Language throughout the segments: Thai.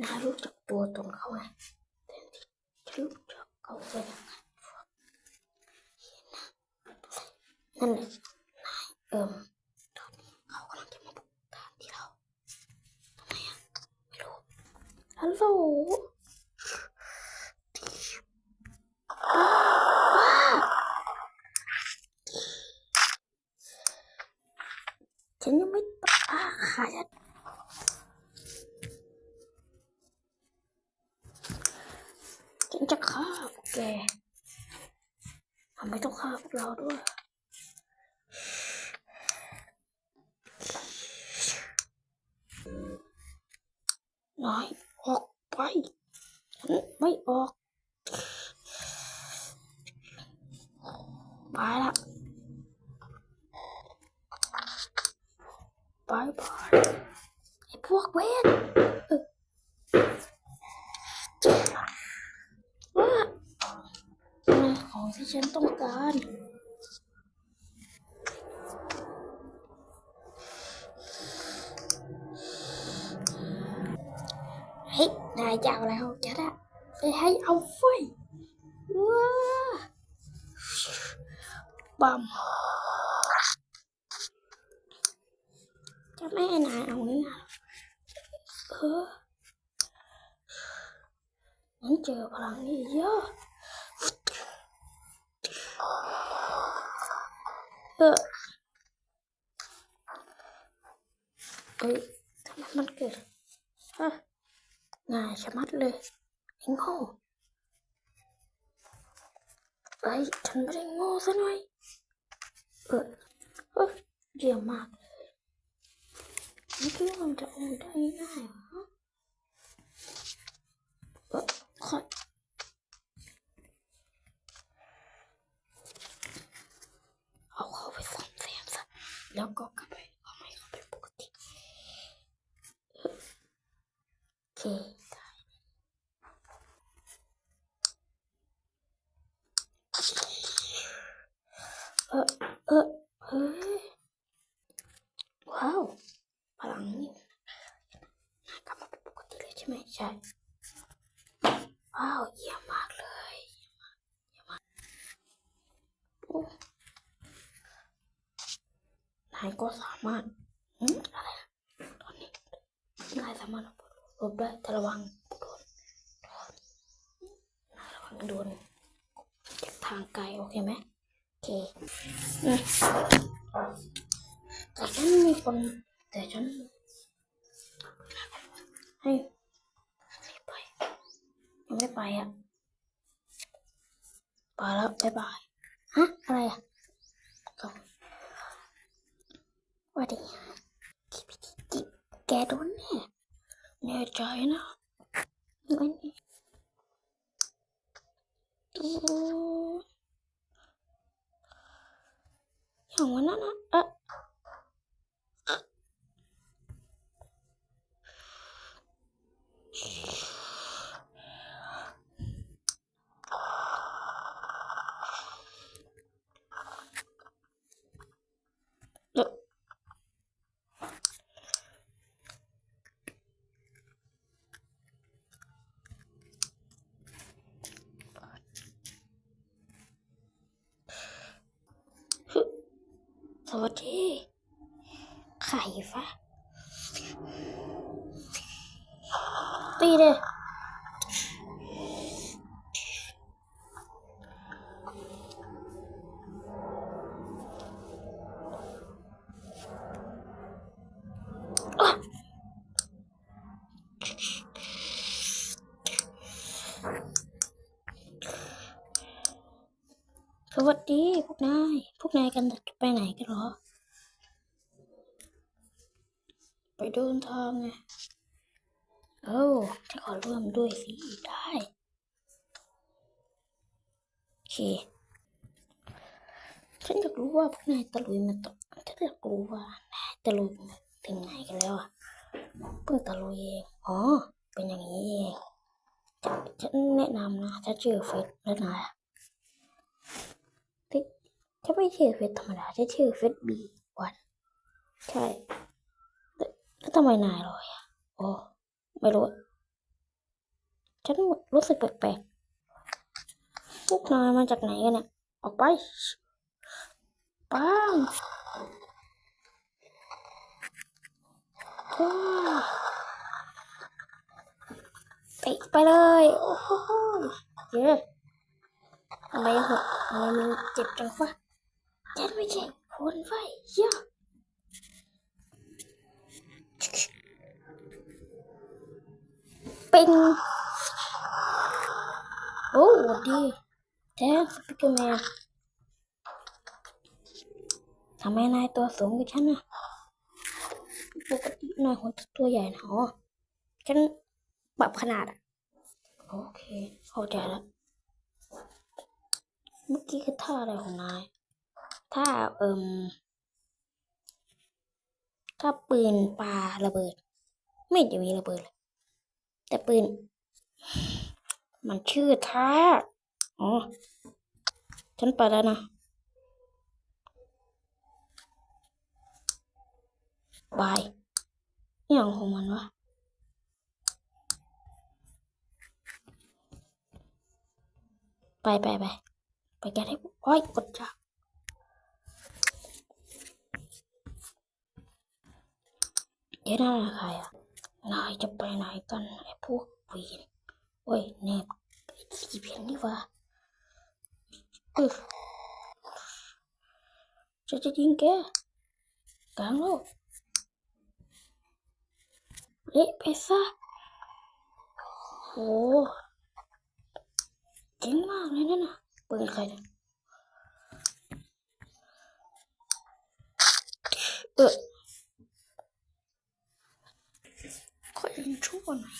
นายรู้จักตัวตรงเขาไหมแทนที่รู้จักเขาซะอย่างนั้นนั่นแหละนายเอิ่มตอนนี้เขากำลังจะมาบุกฐานที่เราทำไมอะไม่รู้ฮัลโหลว้าวฉันยังไม่ตายค่ะฉัน ฉันจะฆ่าพวกแกทำไมต้องฆ่าพวกเราด้วย นายออกไปฉันไม่ออกไปละบายบายไอ้พวกเวทเออว่าอะไรของที่ฉันต้องการ บัมจะไม่ให้นายเอางี้นะเอองั้นเจอพลังนี่เยอะเออเอ้ยทำไมมันเกิดฮะง่ายชะมัดเลยไอ้โง่ไอ้ยฉันไม่ได้โง่ซะหน่อย เออเออเยี่ยมมากเลยไม่คิดว่ามันจะออกได้ง่ายหรอเออขอเอาเข้าไปซ่อมแซมซะแล้วก็กลับไปเอาไม่เข้าไปปกติเออโอเค เออเออเฮ้ยว้าวพลังนี่กลับมาเป็นปกติเลยใช่ไหมใช่ว้าวเยี่ยมมากเลยเยี่ยมมากเยี่ยมมากโอ้นายก็สามารถอืมอะไรอะตอนนี้นายสามารถลบได้แต่ระวังโดนโดนนายระวังโดนจากทางไกลโอเคไหม เคแต่ฉันมีคนแต่ฉันให้ไม่ไปยังไม่ไปอะไปแล้วบายบายฮะอะไรอะก็ว่าดีกิบกิบกิบแกโดนแน่แน่ใจนะงั้นอืมอย่างวัน นั้นนะเอะ เอ่อฮึ สวัสดีไข่ฟ้าตีเลยอะส วัสดีพวกนาย พวกนายกันจะไปไหนกันหรอ ไปเดินทางไงเอ้จะขอร่วมด้วยสิได้ โอเค ฉันอยากรู้ว่าพวกนายตะลุยมาต่อฉันอยากรู้ว่านายตะลุยมาถึงไหนกันแล้วอะเพิ่งตะลุยเองอ๋อ เป็นอย่างนี้เอง ฉันฉันแนะนำนะ ถ้าเจอเฟซแล้วนาย อะที่ไม่ชื่อเฟซธรรมดาจะชื่อเฟซบีวันใช่ แล้วทำไมนายลอยอะโอ้ไม่รู้ ฉันรู้สึกแปลกๆพวกนายมาจากไหนกันเนี่ย ออกไปป้าไปไปเลย โอ้โหเย้ทำไมหกทำไมมันเจ็บจังวะ ฉันไม่ใช่คนไฟเหี้ยอะปิงโอ้หวัดดีแท้สปิกเกอร์แมนทำไมนายตัวสูงกว่าฉันน่ะปกตินายคนตัวใหญ่นะอ๋อฉันปรับขนาดอะโอเคเข้าใจแล้วเมื่อกี้คือท่าอะไรของนาย ถ้าเอิมถ้าปืนปลาระเบิด ไม่จะมีระเบิดเลย แต่ปืน มันชื่อท่าอ๋อ ฉันไปแล้วนะบายอย่างของมันวะไปไปไปไปแกันให้โอ้ยกดจับ เดี๋ยวน่าใครอะนายจะไปไหนกันไอ้พวกวีนโอ้ยเนบสีเพียงนี่วะเออจะจะยิงแกกลางโลกเละไปซะโหเจ๋งมากเลยนั่นน่ะปืนใครเนี่ยเออ ขอยชั่วหน่อย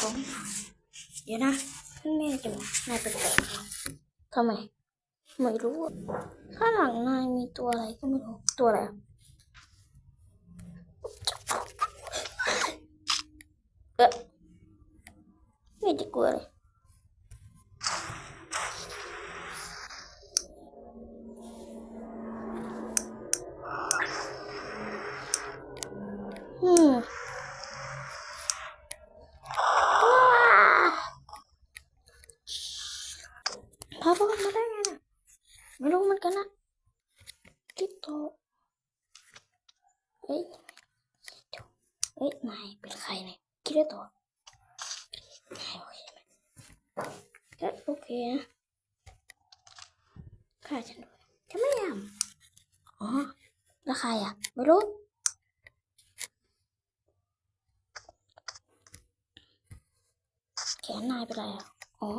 สองหางเดี๋ยวนะแม่จะนายเป็นแปลกทำไม ไม่รู้ ข้างหลังนายมีตัวอะไรก็ไม่รู้ ตัวอะไรเออไม่จะกลัวเลยอืมว้าพาพวกมันมาได้ไงน่ะไม่รู้เหมือนกันนะคิดโตเฮ้ยเฮ้ยนายเป็นใครเนี่ยคิดได้ตัวนายโอเคไหมก็โอ เคนะฆ่าฉันด้วยฉันไม่ยอมอ๋อแล้วใครอะ ไม่รู้แขนนายเป็นไรอะอ๋อ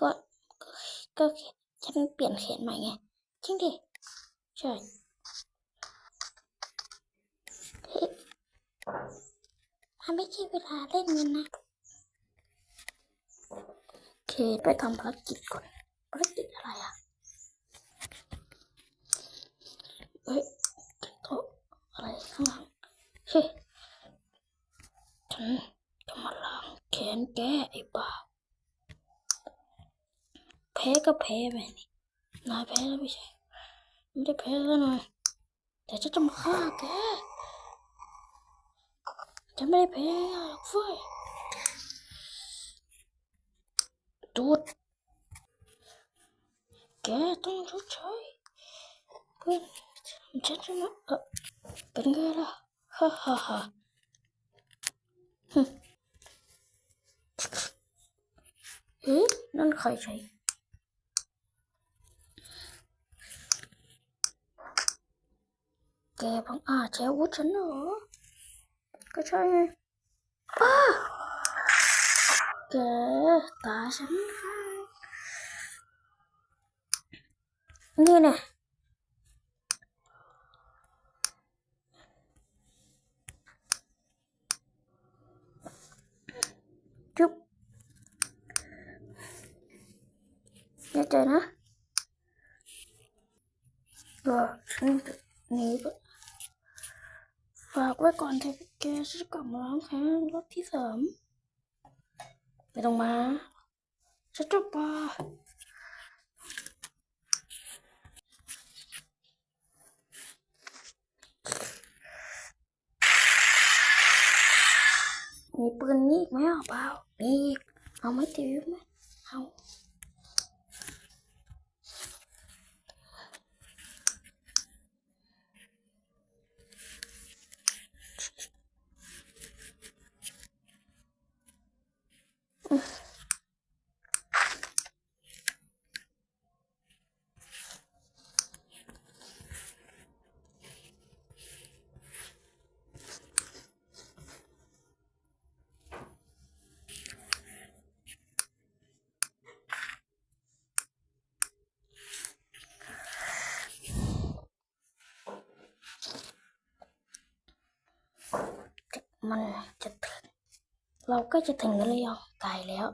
ก็ก็ ก็ฉันเปลี่ยนแขนใหม่ไง จริงดิ ใช่มันไม่ใช่เวลาเล่นเงินนะ ไปทำภารกิจก่อนภารกิจอะไรอะเฮ้ยโต๊ะอะไรข้างหลังเฮ้ยฉันจะมาล้างแขนแกไอ้บ้าแพ้ก็แพ้ไปนี่นายแพ้แล้วไม่ใช่ไม่ได้แพ้แล้วหน่อยแต่ฉันจะมาฆ่าแกฉันไม่ได้แพ้หรอกเฟ้ย ดูดแกต้องชดใช้เพื่อนฉันจะมาเป็นไงล่ะ ฮ่าฮ่าฮ่าฮึเอ๊ะนั่นใครใช้แกบังอาจใช้วุธฉันเหรอ ก็ใช่ไงป้า แกตาฉันนี่น่จุ๊บแน่ใจนะรอฉันจะหนีไปฝากไว้ก่อนเถอะแกฉันจะกลับมาล้างแค้นรอบที่สาม ไม่ต้องมาจะจบปามีปืนนี่อีกไหมเปล่ามีอีกเอาไหมติวไหมเอา มันจะถึง เราก็จะถึงกันแล้วยังไกลแล้ว